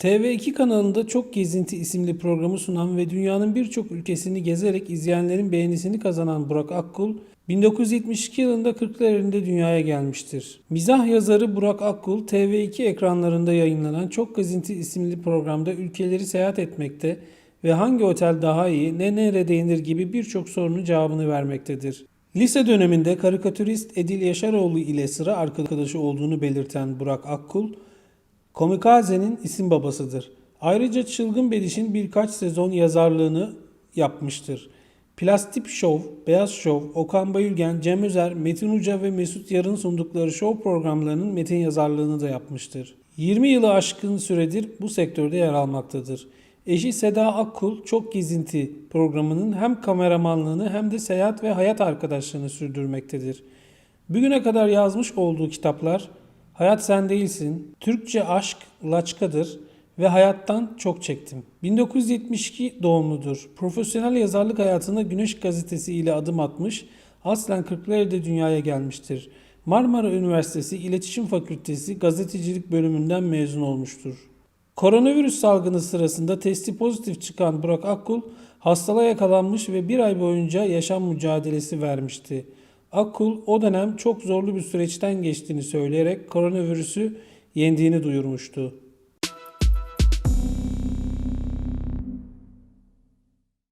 TV2 kanalında Çok Gezinti isimli programı sunan ve dünyanın birçok ülkesini gezerek izleyenlerin beğenisini kazanan Burak Akkul, 1972 yılında Kırklareli'nde dünyaya gelmiştir. Mizah yazarı Burak Akkul, TV2 ekranlarında yayınlanan Çok Gezinti isimli programda ülkeleri seyahat etmekte ve hangi otel daha iyi, ne nerede yenir gibi birçok sorunun cevabını vermektedir. Lise döneminde karikatürist Edil Yaşaroğlu ile sıra arkadaşı olduğunu belirten Burak Akkul, Komikaze'nin isim babasıdır. Ayrıca Çılgın Bediş'in birkaç sezon yazarlığını yapmıştır. Plastik Show, Beyaz Show, Okan Bayülgen, Cem Özer, Metin Uca ve Mesut Yar'ın sundukları show programlarının metin yazarlığını da yapmıştır. 20 yılı aşkın süredir bu sektörde yer almaktadır. Eşi Seda Akkul Çok Gezinti programının hem kameramanlığını hem de seyahat ve hayat arkadaşlığını sürdürmektedir. Bugüne kadar yazmış olduğu kitaplar Hayat Sen Değilsin, Türkçe Aşk Laçkadır ve Hayattan Çok Çektim. 1972 doğumludur. Profesyonel yazarlık hayatına Güneş Gazetesi ile adım atmış, aslen Kırklareli'de dünyaya gelmiştir. Marmara Üniversitesi İletişim Fakültesi Gazetecilik bölümünden mezun olmuştur. Koronavirüs salgını sırasında testi pozitif çıkan Burak Akkul hastalığa yakalanmış ve bir ay boyunca yaşam mücadelesi vermişti. Akkul o dönem çok zorlu bir süreçten geçtiğini söyleyerek koronavirüsü yendiğini duyurmuştu.